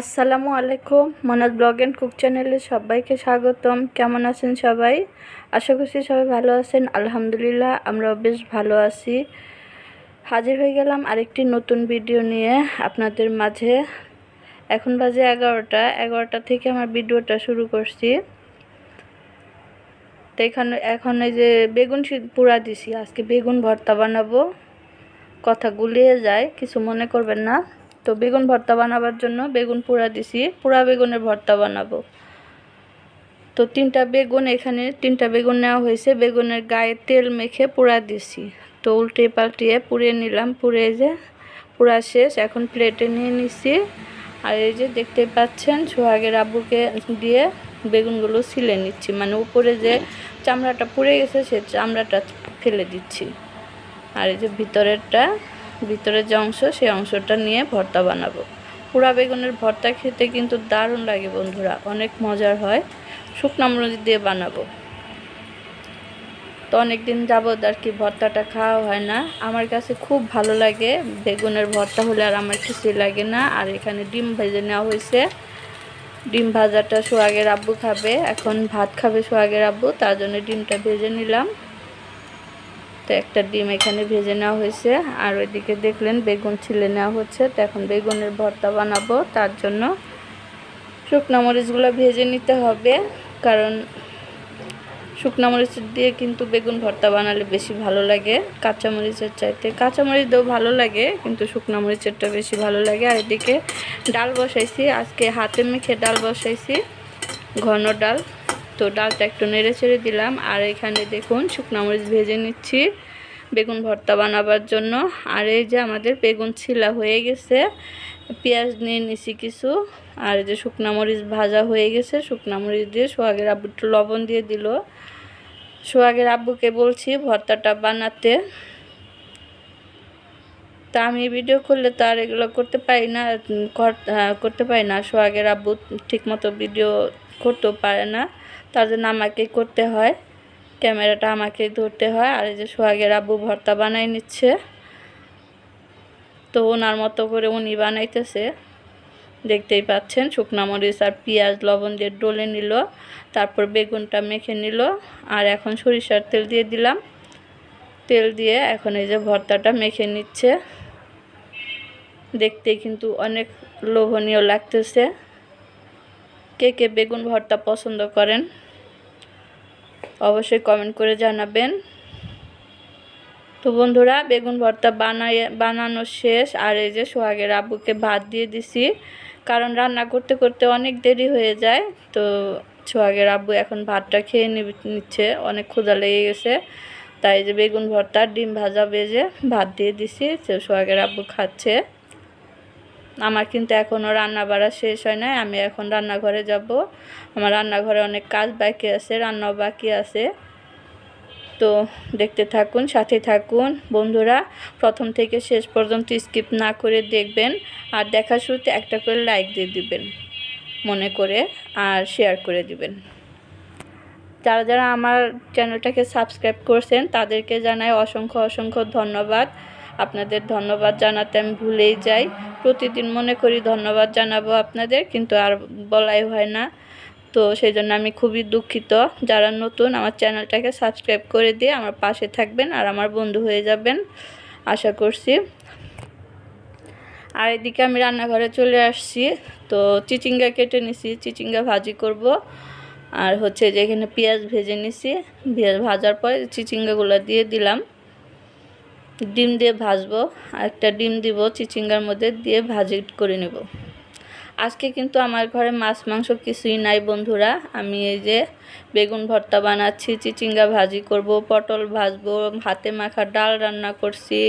আসসালামু আলাইকুম, Monaj blog and cook চ্যানেলে সবাইকে স্বাগতম। কেমন আছেন সবাই? আশা করছি সবাই ভালো আছেন। আলহামদুলিল্লাহ, আমরাও বেশ ভালো আছি। হাজির হয়ে গেলাম আরেকটি নতুন ভিডিও নিয়ে আপনাদের মাঝে। এখন বাজে এগারোটা এগারোটা থেকে আমার ভিডিওটা শুরু করছি। তো এখানে, এখন এই যে বেগুন পুরা দিছি, আজকে বেগুন ভর্তা বানাবো। কথা গুলিয়ে যায়, কিছু মনে করবেন না। তো বেগুন ভর্তা বানাবার জন্য বেগুন পোড়া দিছি পোড়া বেগুনের ভর্তা বানাবো। তো তিনটা বেগুন এখানে, তিনটা বেগুন নেওয়া হয়েছে, বেগুনের গায়ে তেল মেখে পোড়া দিছি। তো উল্টে পাল্টিয়ে পুড়িয়ে নিলাম, পুড়ে যে পোড়া শেষ, এখন প্লেটে নিয়ে নিছি। আর এই যে দেখতে পাচ্ছেন, সোহাগের আব্বুকে দিয়ে বেগুনগুলো ছিলে নিচ্ছি। মানে উপরে যে চামড়াটা পুড়ে গেছে, সে চামড়াটা ফেলে দিচ্ছি। আর এই যে ভিতরেরটা ভিতরের যে অংশ, সেই অংশটা নিয়ে ভর্তা বানাবো। পোড়া বেগুনের ভর্তা খেতে কিন্তু দারুণ লাগে বন্ধুরা, অনেক মজার হয়। শুকনা মরিচ দিয়ে বানাবো। তো অনেক দিন যাবৎ আর কি ভর্তাটা খাওয়া হয় না। আমার কাছে খুব ভালো লাগে, বেগুনের ভর্তা হলে আর আমার কিছুই লাগে না। আর এখানে ডিম ভেজে নেওয়া হয়েছে। ডিম ভাজাটা সোহাগের আব্বু খাবে, এখন ভাত খাবে সোহাগের আব্বু, তার জন্য ডিমটা ভেজে নিলাম। তো একটা ডিম এখানে ভেজে নেওয়া হয়েছে। আর ওইদিকে দেখলেন বেগুন ছিলে নেওয়া হচ্ছে। তো এখন বেগুনের ভর্তা বানাবো। তার জন্য শুকনো মরিচগুলো ভেজে নিতে হবে। কারণ শুকনো মরিচ দিয়ে কিন্তু বেগুন ভর্তা বানালে বেশি ভালো লাগে। কাঁচা মরিচের চাইতে। কাঁচা মরিচ দিয়েও ভালো লাগে, কিন্তু শুকনো মরিচেরটা বেশি ভালো লাগে। আর এদিকে ডাল বসাইছি। আজকে হাতে মেখে ডাল বসাইছি। ঘন ডাল। তো ডালটা একটু নেড়ে ছেড়ে দিলাম। আর এখানে দেখুন শুকনো মরিচ ভেজে নিচ্ছি বেগুন ভর্তা বানাবার জন্য। আর এই যে আমাদের বেগুন ছিলা হয়ে গেছে, পেঁয়াজ নিয়ে নিছি কিছু। আর এই যে শুকনো মরিচ ভাজা হয়ে গেছে, শুকনো মরিচ দিয়ে সোহাগের আব্বু একটু লবণ দিয়ে দিল। সোহাগের আব্বুকে বলছি ভর্তাটা বানাতে। তা আমি ভিডিও করলে তো আর এগুলো করতে পারি না করতে পারি না। সোহাগের আব্বু ঠিকমতো ভিডিও করতেও পারে না। তার জন্য আমাকেই করতে হয়। ক্যামেরাটা আমাকেই ধরতে হয়। আর এই যে সোহাগের আব্বু ভর্তা বানাই নিচ্ছে। তো ওনার মতো করে উনি বানাইতেছে। দেখতেই পাচ্ছেন, শুকনা মরিচ আর পেঁয়াজ, লবণ দিয়ে ডলে নিল। তারপর বেগুনটা মেখে নিল। আর এখন সরিষার তেল দিয়ে দিলাম। তেল দিয়ে এখন এই যে ভর্তাটা মেখে নিচ্ছে। দেখতে কিন্তু অনেক লোভনীয় লাগতেছে। কে কে বেগুন ভর্তা পছন্দ করেন? অবশ্যই কমেন্ট করে জানাবেন। তো বন্ধুরা, বেগুন ভর্তা বানাই বানানো শেষ। আর এই যে সোহাগের আব্বুকে ভাত দিয়ে দিছি। কারণ রান্না করতে করতে অনেক দেরি হয়ে যায়। তো সোহাগের আব্বু এখন ভাতটা খেয়ে নিচ্ছে। অনেক ক্ষুধা লেগে গেছে। তাই যে বেগুন ভর্তা, ডিম ভাজা বেজে ভাত দিয়ে দিছি। সোহাগের আব্বু খাচ্ছে। আমার কিন্তু এখনও রান্না বাড়া শেষ হয় নাই। আমি এখন রান্নাঘরে যাব। আমার রান্নাঘরে অনেক কাজ বাকি আছে, রান্নাও বাকি আছে। তো দেখতে থাকুন, সাথে থাকুন। বন্ধুরা, প্রথম থেকে শেষ পর্যন্ত স্কিপ না করে দেখবেন আর দেখা শুরুতে একটা করে লাইক দিয়ে দিবেন, মনে করে আর শেয়ার করে দিবেন। যারা যারা আমার চ্যানেলটাকে সাবস্ক্রাইব করছেন, তাদেরকে জানাই অসংখ্য অসংখ্য ধন্যবাদ। আপনাদের ধন্যবাদ জানাতে আমি ভুলেই যাই। প্রতিদিন মনে করি ধন্যবাদ জানাব আপনাদের, কিন্তু আর বলাই হয় না। তো সেই জন্য আমি খুবই দুঃখিত। যারা নতুন, আমার চ্যানেলটাকে সাবস্ক্রাইব করে দিয়ে আমার পাশে থাকবেন আর আমার বন্ধু হয়ে যাবেন, আশা করছি। আর এদিকে আমি রান্নাঘরে চলে আসছি। তো চিচিঙ্গা কেটে নিছি, চিচিঙ্গা ভাজি করব। আর হচ্ছে যে এখানে পেঁয়াজ ভেজে নিছি। পেঁয়াজ ভাজার পরে চিচিঙ্গাগুলো দিয়ে দিলাম। ডিম দিয়ে ভাজবো, আর একটা ডিম দিব চিচিঙ্গার মধ্যে দিয়ে ভাজি করে নেব। আজকে কিন্তু আমার ঘরে মাছ মাংস কিছুই নাই বন্ধুরা। আমি এই যে বেগুন ভর্তা বানাচ্ছি, চিচিঙ্গা ভাজি করব, পটল ভাজবো, হাতে মাখা ডাল রান্না করছি।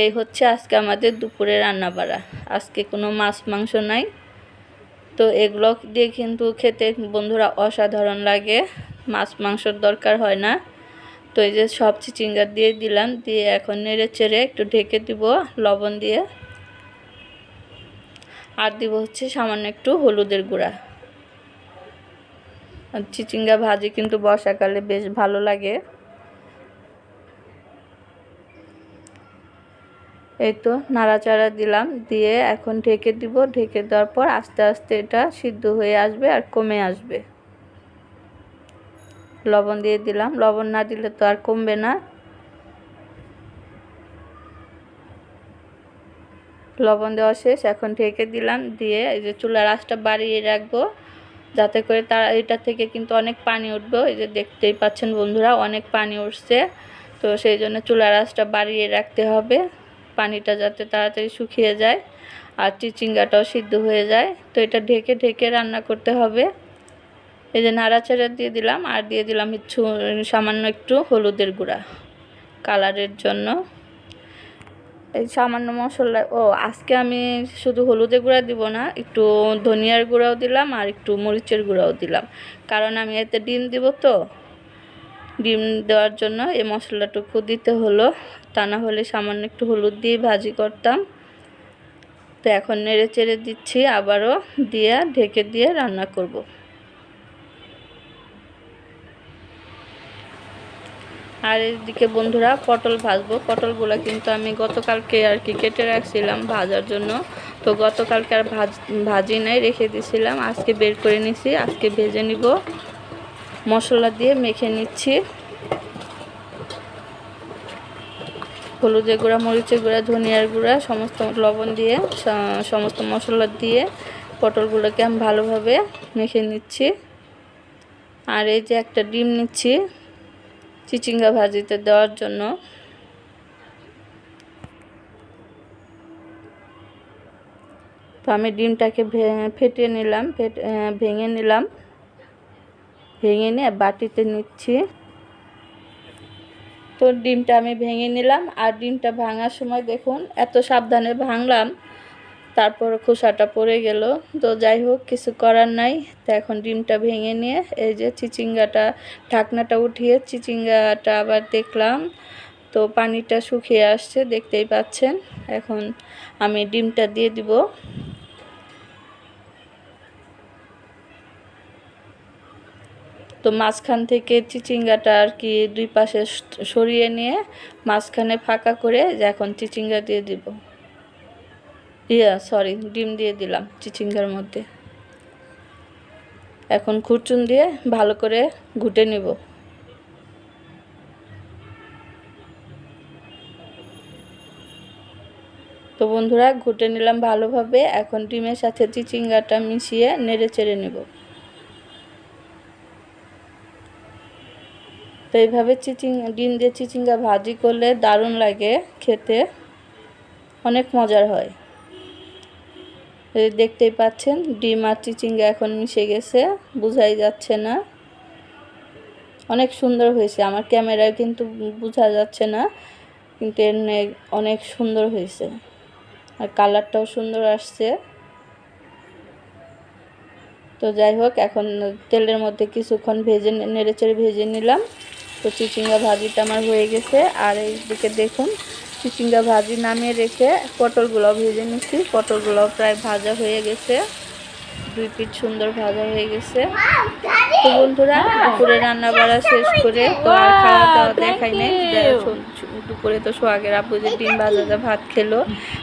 এই হচ্ছে আজকে আমাদের দুপুরে রান্না বাড়া আজকে কোনো মাছ মাংস নাই। তো এগুলো দিয়ে কিন্তু খেতে বন্ধুরা অসাধারণ লাগে। মাছ মাংসর দরকার হয় না। তো এই যে সব চিচিঙ্গা দিয়ে দিলাম, দিয়ে এখন নেড়ে চেড়ে একটু ঢেকে দিব লবণ দিয়ে। আর দিব হচ্ছে সামান্য একটু হলুদের গুঁড়া। চিচিঙ্গা ভাজি কিন্তু বর্ষাকালে বেশ ভালো লাগে। এই তো নাড়াচাড়া দিলাম, দিয়ে এখন ঢেকে দিব। ঢেকে দেওয়ার পর আস্তে আস্তে এটা সিদ্ধ হয়ে আসবে আর কমে আসবে। লবণ দিয়ে দিলাম। লবণ না দিলে তো আর কমবে না। লবণ দেওয়া শেষ, এখন ঢেকে দিলাম। দিয়ে এই যে চুলার আঁচটা বাড়িয়ে রাখব, যাতে করে তার এটা থেকে কিন্তু অনেক পানি উঠবে। এই যে দেখতেই পাচ্ছেন বন্ধুরা, অনেক পানি উঠছে। তো সেই জন্য চুলার আঁচটা বাড়িয়ে রাখতে হবে। পানিটা যাতে তাড়াতাড়ি শুকিয়ে যায় আর চিচিঙ্গাটাও সিদ্ধ হয়ে যায়। তো এটা ঢেকে ঢেকে রান্না করতে হবে। এই যে নাড়াচাড়া দিয়ে দিলাম আর দিয়ে দিলাম একটু, সামান্য একটু হলুদের গুঁড়া কালারের জন্য। এই সামান্য মশলা, ও আজকে আমি শুধু হলুদের গুঁড়া দিব না, একটু ধনিয়ার গুঁড়াও দিলাম আর একটু মরিচের গুঁড়াও দিলাম। কারণ আমি এতে ডিম দিব তো, ডিম দেওয়ার জন্য এই মশলাটুকু দিতে হলো। তা না হলে সামান্য একটু হলুদ দিয়ে ভাজি করতাম। তো এখন নেড়ে চেড়ে দিচ্ছি, আবারও দিয়ে ঢেকে দিয়ে রান্না করব। আর এদিকে বন্ধুরা পটল ভাজবো। পটলগুলো কিন্তু আমি গতকালকে আর কি কেটে রাখছিলাম ভাজার জন্য। তো গতকালকে আর ভাজ, ভাজি নাই, রেখে দিয়েছিলাম আজকে বের করে নিছি, আজকে ভেজে নিব। মশলা দিয়ে মেখে নিচ্ছি। হলুদের গুঁড়া, মরিচের গুঁড়া, ধনিয়ার গুঁড়া, সমস্ত লবণ দিয়ে সমস্ত মশলা দিয়ে পটলগুলোকে আমি ভালোভাবে মেখে নিচ্ছি। আর এই যে একটা ডিম নিচ্ছি। চিচিঙ্গা ভাজিতে দেওয়ার জন্য। তো আমি ডিমটাকে ফেটিয়ে নিলাম, ফেটে ভেঙে নিলাম। ভেঙে নিয়ে বাটিতে নিচ্ছি। তো ডিমটা আমি ভেঙে নিলাম, আর ডিমটা ভাঙার সময় দেখুন, এত সাবধানে ভাঙলাম। তারপর খোসাটা পড়ে গেল। তো যাই হোক, কিছু করার নাই। তো এখন ডিমটা ভেঙে নিয়ে এই যে চিচিঙ্গাটা, ঢাকনাটা উঠিয়ে চিচিঙ্গাটা আবার দেখলাম। তো পানিটা শুকিয়ে আসছে, দেখতেই পাচ্ছেন। এখন আমি ডিমটা দিয়ে দিব। তো মাঝখান থেকে চিচিঙ্গাটা আর কি দুই পাশে সরিয়ে নিয়ে মাঝখানে ফাঁকা করে এখন চিচিঙ্গা দিয়ে দিব। ইয়া সরি ডিম দিয়ে দিলাম চিচিঙ্গার মধ্যে। এখন খুরচুন দিয়ে ভালো করে ঘুটে নিব। তো বন্ধুরা, ঘুটে নিলাম ভালোভাবে। এখন ডিমের সাথে চিচিঙ্গাটা মিশিয়ে নেড়ে চেড়ে নেব। তো এইভাবে চিচিং ডিম দিয়ে চিচিঙ্গা ভাজি করলে দারুণ লাগে খেতে। অনেক মজার হয়। দেখতেই পাচ্ছেন, ডিম আর চিচিঙ্গা এখন মিশে গেছে, বোঝাই যাচ্ছে না। অনেক সুন্দর হয়েছে, আমার ক্যামেরায় কিন্তু বোঝা যাচ্ছে না, কিন্তু এমনি অনেক সুন্দর হয়েছে। আর কালারটাও সুন্দর আসছে। তো যাই হোক, এখন তেলের মধ্যে কিছুক্ষণ ভেজে নেড়ে চেড়ে ভেজে নিলাম। তো চিচিঙ্গা ভাজিটা আমার হয়ে গেছে, আর এইদিকে দেখুন চিচিঙ্গা ভাজি নামিয়ে রেখে পটলগুলো ভেজে নিচ্ছি। পটলগুলো প্রায় ভাজা হয়ে গেছে। দুই পিঠ সুন্দর ভাজা হয়ে গেছে। তো বন্ধুরা দুপুরে রান্না বাড়া শেষ করে তো আর খাওয়া দাওয়া দেখাই নাই। দুপুরে তো সোহাগের আব্বু যে ডিম ভাজা ভাত খেলো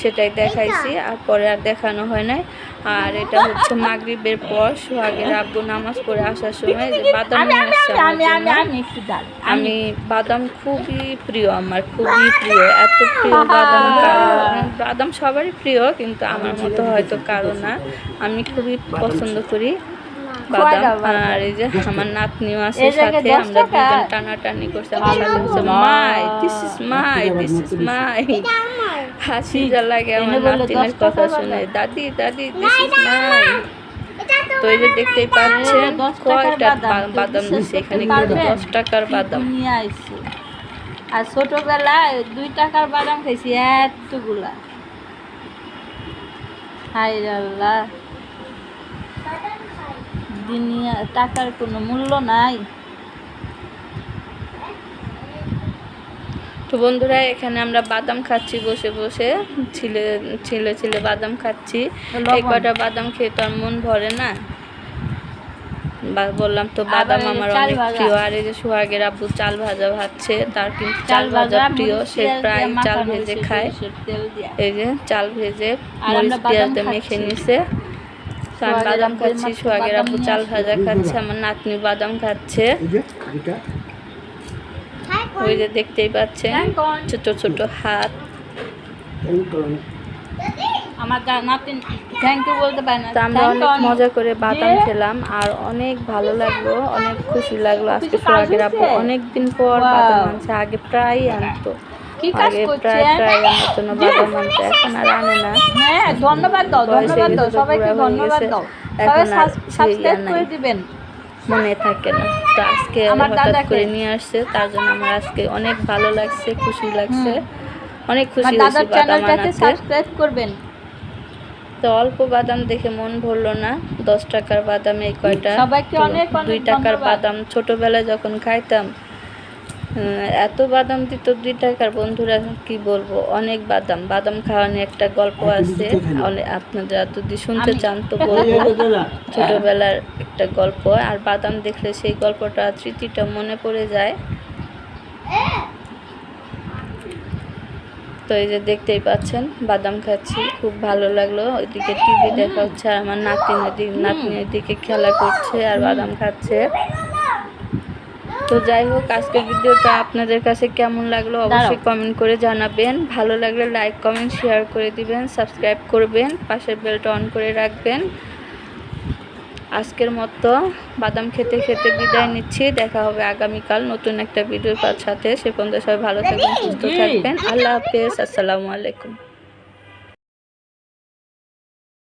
সেটাই দেখাইছি আর পরে আর দেখানো হয় নাই। আর এটা হচ্ছে মাগরিবের পর সোহাগের আব্বু নামাজ পড়ে আসার সময় যে বাদাম আমি বাদাম খুবই প্রিয় আমার খুবই প্রিয় এত প্রিয় বাদাম বাদাম সবারই প্রিয় কিন্তু আমার মতো হয়তো কারও না। আমি খুবই পছন্দ করি। বাদাম আর এই যে আমার নাতনিও আছে সাথে আমরা দুজন টানাটানি করছি। আমার সাথে বলছে my this is my this is my হাসি যা লাগে আমার নাতিনের কথা শুনে। দাদি দাদি দিস ইজ মাই তো এই যে দেখতেই পাচ্ছেন কয়টা বাদাম, দিচ্ছে এখানে কিন্তু দশ টাকার বাদাম। নিয়ে আইছি। আর ছোটবেলায় দুই টাকার বাদাম খাইছি এতগুলা। হাই আল্লাহ। দুনিয়া টাকার কোনো মূল্য নাই। তো বন্ধুরা এখানে আমরা বাদাম খাচ্ছি বসে বসে। ছিলে ছিলে ছিলে বাদাম খাচ্ছি। লবণ। এক কটা বাদাম খেয়ে তো আর মন ভরে না। বললাম তো বাদাম আমার অনেক প্রিয়। আর এই যে সোহাগের আব্বু চাল ভাজা ভাজছে তার কিন্তু চাল ভাজা প্রিয়। সে প্রায় চাল ভেজে খায়। এই যে চাল ভেজে মরিচ পেঁয়াজ মেখে নিছে। তো আমি বাদাম খাচ্ছি সোহাগের নিয়ে চাল ভাজা খাচ্ছে আমার নাতনি বাদাম খাচ্ছে। ওই যে দেখতেই পাচ্ছেন ছোট ছোট হাত। আমার অনেক মজা করে বাদাম খেলাম আর অনেক ভালো লাগল অনেক খুশি লাগল আজকে সোহাগের আব্বু হয়েছে? অনেক দিন পর. বাদাম আনছে আগে প্রায় আনতো। কি কাজ এখন আর আনে না। হ্যাঁ ধন্যবাদ দাও ধন্যবাদ দাও সবাইকে ধন্যবাদ দাও। সবাই সাবস্ক্রাইব করে দিবেন। মনে থাকে না। তো আজকে হঠাৎ করে নিয়ে আসছে তার জন্য আমার আজকে অনেক ভালো লাগছে খুশি লাগছে। অনেক খুশি দাদার চ্যানেলটাকে সাবস্ক্রাইব করবেন। তো অল্প বাদাম দেখে মন ভরলো না। দশ টাকার বাদাম এই কয়টা। সবাইকে অনেক দুই টাকার বাদাম ছোটবেলায় যখন খাইতাম এত বাদাম দিত দুই টাকার বন্ধুরা কি বলব? অনেক বাদাম। বাদাম খাওয়া নিয়ে একটা গল্প আছে। অনেক আপনাদের যদি শুনতে চান তো বলব ছোটবেলার একটা গল্প। আর বাদাম দেখলে সেই গল্পটা স্মৃতিটা মনে পড়ে যায়। তো এই যে দেখতেই পাচ্ছেন বাদাম খাচ্ছি। খুব ভালো লাগল। ওইদিকে টিভি দেখা হচ্ছে আর আমার নাতিন ওইদিকে নাতনি ওইদিকে খেলা করছে আর বাদাম খাচ্ছে। তো যাই হোক আজকের ভিডিওটা আপনাদের কাছে কেমন লাগল অবশ্যই কমেন্ট করে জানাবেন। ভালো লাগলে লাইক কমেন্ট শেয়ার করে দিবেন সাবস্ক্রাইব করবেন পাশের বেলটা অন করে রাখবেন। আজকের মতো বাদাম খেতে খেতে বিদায় নিচ্ছি। দেখা হবে আগামীকাল নতুন একটা ভিডিওর সাথে। সে পর্যন্ত সবাই ভালো থাকবেন সুস্থ থাকবেন। আল্লাহ হাফেজ আসসালামু আলাইকুম।